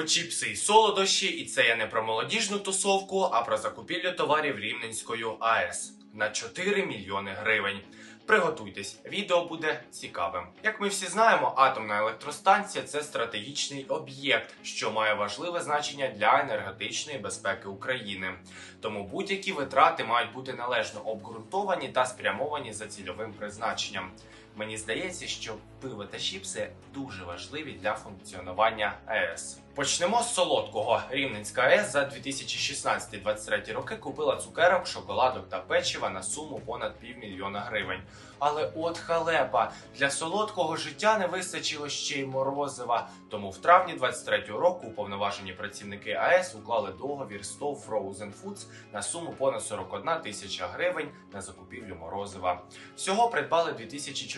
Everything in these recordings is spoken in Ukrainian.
пиво, чіпси і солодощі, і це я не про молодіжну тусовку, а про закупівлю товарів Рівненською АЕС на 4 мільйони гривень. Приготуйтесь, відео буде цікавим. Як ми всі знаємо, атомна електростанція це стратегічний об'єкт, що має важливе значення для енергетичної безпеки України. Тому будь-які витрати мають бути належно обґрунтовані та спрямовані за цільовим призначенням. Мені здається, що пиво та чіпси дуже важливі для функціонування АЕС. Почнемо з солодкого. Рівненська АЕС за 2016-2023 роки купила цукерок, шоколадок та печива на суму понад півмільйона гривень. Але от халепа для солодкого життя не вистачило ще й морозива. Тому в травні 23-го року уповноважені працівники АЕС уклали договір з ТОВ Frozen Foods на суму понад 41 тисяча гривень на закупівлю морозива. Всього придбали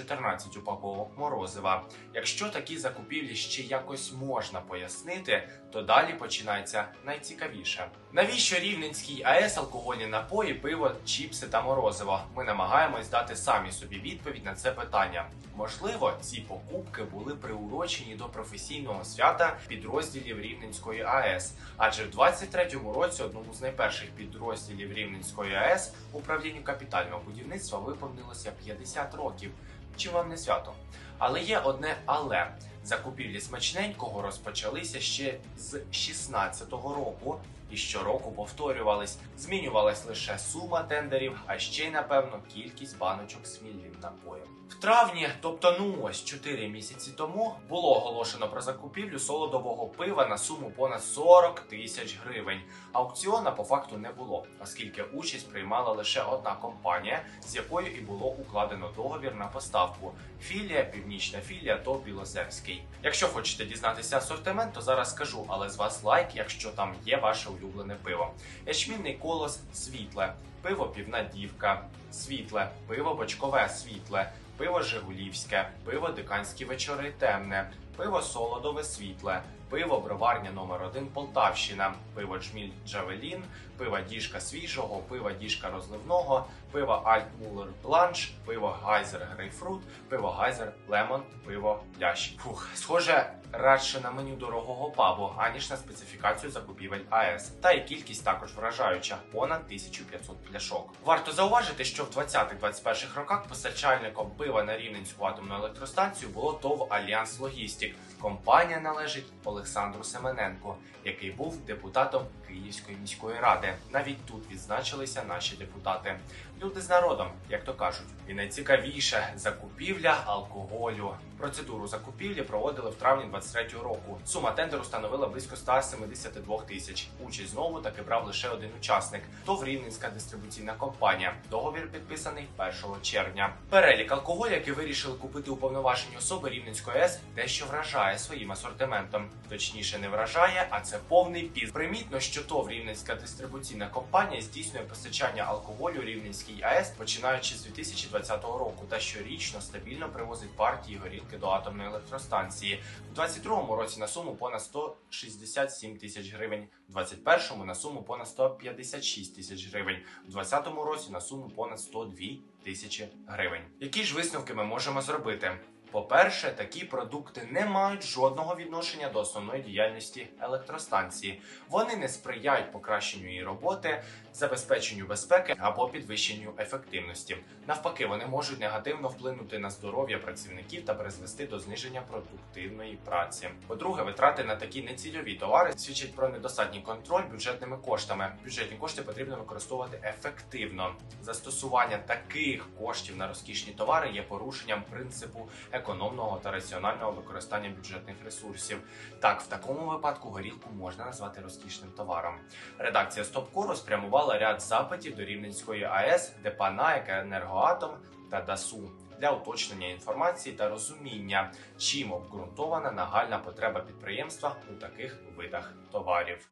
2014 упаковок морозива. Якщо такі закупівлі ще якось можна пояснити, то далі починається найцікавіше. Навіщо Рівненській АЕС алкогольні напої, пиво, чіпси та морозиво? Ми намагаємось дати самі собі відповідь на це питання. Можливо, ці покупки були приурочені до професійного свята підрозділів Рівненської АЕС, адже в 23-му році одному з найперших підрозділів Рівненської АЕС управлінню капітального будівництва виповнилося 50 років. Чи вам не свято? Але є одне але закупівлі смачненького розпочалися ще з 16-го року. І щороку повторювались, змінювалась лише сума тендерів, а ще й напевно кількість баночок з напоєм. В травні, тобто ну ось 4 місяці тому, було оголошено про закупівлю солодового пива на суму понад 40 тисяч гривень. Аукціона по факту не було, оскільки участь приймала лише одна компанія, з якою і було укладено договір на поставку. Філія, північна філія то Білозерський. Якщо хочете дізнатися асортимент, то зараз скажу, але з вас лайк, якщо там є ваше улюблене пиво. Ячмінний колос світле, пиво півна дівка, світле, пиво бочкове світле, пиво Жигулівське, пиво Диканські вечори темне, пиво солодове світле, пиво броварня номер 1 Полтавщина, пиво Джміль Джавелін, пиво Діжка свіжого, пиво Діжка розливного, пиво Альтмулер Бланш, пиво Гайзер Грейпфрут, пиво Гайзер Лемон, пиво Лящ. Фух, схоже, радше на меню дорогого пабу, аніж на специфікацію закупівель АЕС. Та й кількість також вражаюча понад 1500 пляшок. Варто зауважити, що в 20-21 роках постачальником пива на Рівненську атомну електростанцію було ТОВ Альянс Логістік. Компанія належить Олександру Семененко, який був депутатом Київської міської ради. Навіть тут відзначилися наші депутати. Люди з народом, як то кажуть, і найцікавіше закупівля алкоголю. Процедуру закупівлі проводили в травні 23-го року. Сума тендеру становила близько 172 тисяч. Участь знову таки брав лише один учасник. ТОВ Рівненська дистрибуційна компанія. Договір підписаний 1 червня. Перелік алкоголю, який вирішили купити уповноважені особи Рівненської АЕС, дещо вражає своїм асортиментом. Точніше, не вражає, а це повний піз. Примітно, що ТОВ Рівненська дистрибуційна компанія здійснює постачання алкоголю Рівненській АЕС починаючи з 2020 року, та щорічно стабільно привозить партії горілки до атомної електростанції. У 2022 році на суму понад 167 тисяч гривень, у 2021 на суму понад 156 тисяч гривень, у 2020 році на суму понад 102 тисячі гривень. Які ж висновки ми можемо зробити? По-перше, такі продукти не мають жодного відношення до основної діяльності електростанції. Вони не сприяють покращенню її роботи, забезпеченню безпеки або підвищенню ефективності. Навпаки, вони можуть негативно вплинути на здоров'я працівників та призвести до зниження продуктивної праці. По-друге, витрати на такі нецільові товари свідчать про недостатній контроль бюджетними коштами. Бюджетні кошти потрібно використовувати ефективно. Застосування таких коштів на розкішні товари є порушенням принципу економного та раціонального використання бюджетних ресурсів. Так, в такому випадку горілку можна назвати розкішним товаром. Редакція Стопкору спрямувала ряд запитів до Рівненської АЕС, ДПАНА, «Енергоатом» та ДАСУ для уточнення інформації та розуміння, чим обґрунтована нагальна потреба підприємства у таких видах товарів.